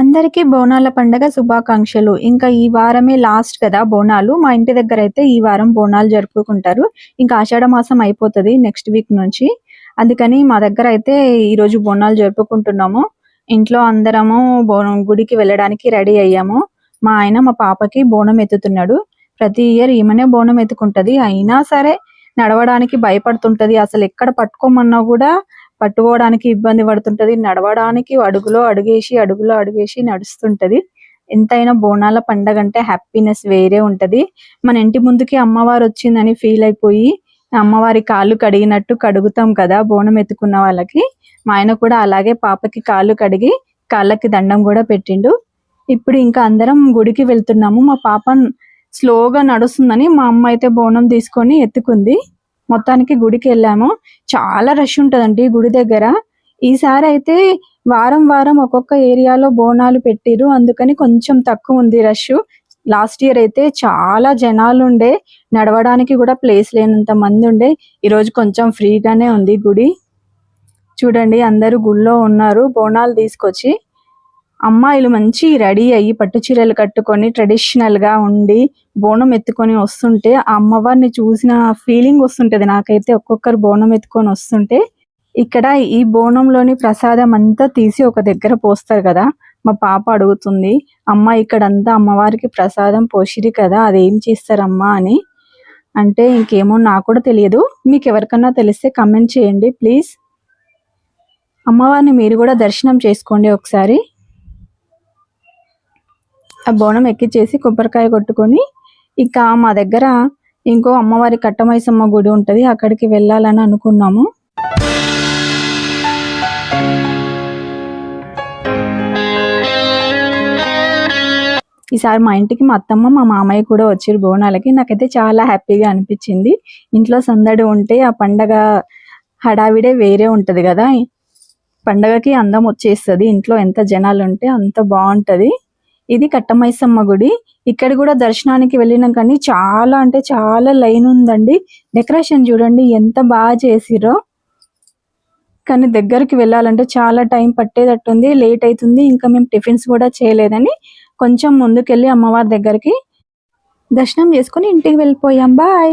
అందరికీ బోనాల పండగ శుభాకాంక్షలు. ఇంకా ఈ వారమే లాస్ట్ కదా బోనాలు. మా ఇంటి దగ్గర అయితే ఈ వారం బోనాలు జరుపుకుంటారు. ఇంకా ఆషాఢ మాసం అయిపోతుంది నెక్స్ట్ వీక్ నుంచి. అందుకని మా దగ్గర అయితే ఈ రోజు బోనాలు జరుపుకుంటున్నాము. ఇంట్లో అందరము బోనం గుడికి వెళ్ళడానికి రెడీ అయ్యాము. మా ఆయన మా పాపకి బోనం ఎత్తుతున్నాడు. ప్రతి ఇయర్ ఈమెనే బోనం ఎత్తుకుంటది. అయినా సరే నడవడానికి భయపడుతుంటది. అసలు ఎక్కడ పట్టుకోమన్నా కూడా పట్టుకోవడానికి ఇబ్బంది పడుతుంటది నడవడానికి అడుగులో అడుగేసి అడుగులో అడుగేసి నడుస్తుంటది. ఎంతైనా బోనాల పండగ అంటే హ్యాపీనెస్ వేరే ఉంటది. మన ఇంటి ముందుకి అమ్మవారు వచ్చిందని ఫీల్ అయిపోయి అమ్మవారి కాళ్ళు కడిగినట్టు కడుగుతాం కదా బోనం ఎత్తుకున్న వాళ్ళకి. మా ఆయన కూడా అలాగే పాపకి కాళ్ళు కడిగి కాళ్ళకి దండం కూడా పెట్టిండు. ఇప్పుడు ఇంకా అందరం గుడికి వెళ్తున్నాము. మా పాప స్లోగా నడుస్తుందని మా అమ్మ అయితే బోనం తీసుకొని ఎత్తుకుంది. మొత్తానికి గుడికి వెళ్ళాము. చాలా రష్ ఉంటదండి గుడి దగ్గర. ఈసారి అయితే వారం వారం ఒక్కొక్క ఏరియాలో బోనాలు పెట్టిరు అందుకని కొంచెం తక్కువ ఉంది రష్ లాస్ట్ ఇయర్ అయితే చాలా జనాలు ఉండే. నడవడానికి కూడా ప్లేస్ లేనంత మంది ఉండే. ఈరోజు కొంచెం ఫ్రీగానే ఉంది గుడి. చూడండి అందరూ గుళ్ళో ఉన్నారు. బోనాలు తీసుకొచ్చి అమ్మాయిలు మంచి రెడీ అయ్యి పట్టు చీరలు కట్టుకొని ట్రెడిషనల్గా ఉండి బోనం ఎత్తుకొని వస్తుంటే ఆ అమ్మవారిని చూసిన ఫీలింగ్ వస్తుంటది. నాకైతే ఒక్కొక్కరు బోనం ఎత్తుకొని వస్తుంటే ఇక్కడ ఈ బోనంలోని ప్రసాదం అంతా తీసి ఒక దగ్గర పోస్తారు కదా. మా పాప అడుగుతుంది అమ్మ ఇక్కడంతా అమ్మవారికి ప్రసాదం పోసిరి కదా అదేం చేస్తారమ్మా? అని. అంటే ఇంకేమో నాకు కూడా తెలియదు. మీకు ఎవరికన్నా తెలిస్తే కమెంట్ చేయండి ప్లీజ్ అమ్మవారిని మీరు కూడా దర్శనం చేసుకోండి ఒకసారి. ఆ బోనం ఎక్కిచ్చేసి కొబ్బరికాయ కొట్టుకొని ఇంకా మా దగ్గర ఇంకో అమ్మవారి కట్టమైసమ్మ గుడి ఉంటుంది అక్కడికి వెళ్ళాలని అనుకున్నాము. ఈసారి మా ఇంటికి మా అత్తమ్మ మా మామయ్య కూడా వచ్చారు బోనాలకి. నాకైతే చాలా హ్యాపీగా అనిపించింది. ఇంట్లో సందడి ఉంటే ఆ పండగ హడావిడే వేరే ఉంటది కదా. పండగకి అందం వచ్చేస్తుంది. ఇంట్లో ఎంత జనాలు ఉంటే అంత బాగుంటది. ఇది కట్టమైసమ్మ గుడి. ఇక్కడ కూడా దర్శనానికి వెళ్ళినాం కానీ చాలా అంటే చాలా లైన్ ఉందండి. డెకరేషన్ చూడండి ఎంత బాగా చేసిరో కానీ దగ్గరికి వెళ్ళాలంటే చాలా టైం పట్టేటట్టుంది లేట్ అవుతుంది. ఇంకా మేము టిఫిన్స్ కూడా చేయలేదని కొంచెం ముందుకెళ్ళి అమ్మవారి దగ్గరికి దర్శనం చేసుకుని ఇంటికి వెళ్ళిపోయాం. బాయ్.